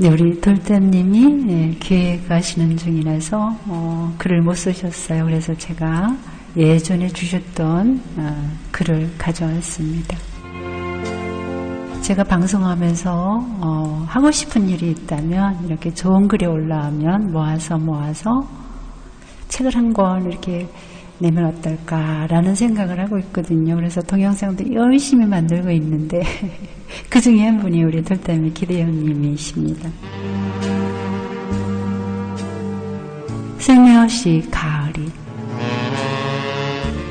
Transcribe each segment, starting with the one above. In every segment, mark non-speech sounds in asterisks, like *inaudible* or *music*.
네, 우리 돌담님이 예, 교회 가시는 중이라서 어, 글을 못 쓰셨어요. 그래서 제가 예전에 주셨던 어, 글을 가져왔습니다. 제가 방송하면서 어, 하고 싶은 일이 있다면 이렇게 좋은 글이 올라오면 모아서 모아서 책을 한 권 이렇게 내면 어떨까라는 생각을 하고 있거든요. 그래서 동영상도 열심히 만들고 있는데 *laughs* 그 중에 한 분이 우리 돌담이 기대현님이십니다. 슬며시 가을이.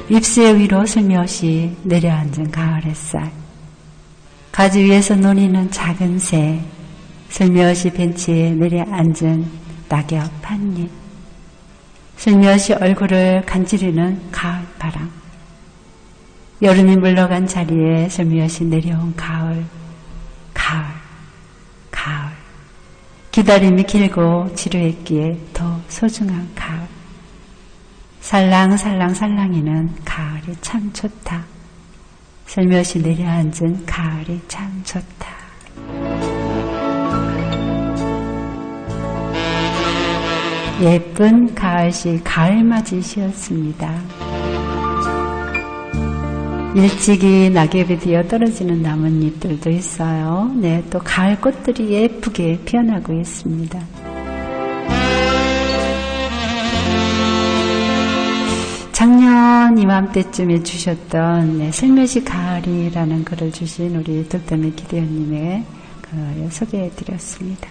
잎새 위로 슬며시 내려앉은 가을 햇살 가지 위에서 논이는 작은 새. 슬며시 벤치에 내려앉은 낙엽 한입 슬며시 얼굴을 간지리는 가을 바람. 여름이 물러간 자리에 슬며시 내려온 가을 가을 가을. 기다림이 길고 지루했기에 더 소중한 가을. 살랑살랑 살랑이는 가을이 참 좋다. 슬며시 내려앉은 가을이 참 좋다. 예쁜 가을시 가을맞이 시였습니다. 일찍이 낙엽이 되어 떨어지는 나뭇잎들도 있어요. 네, 또 가을 꽃들이 예쁘게 피어나고 있습니다. 작년 이맘때쯤에 주셨던 네, 슬며시 가을이라는 글을 주신 우리 돌담의 기대현님의 그 소개해 드렸습니다.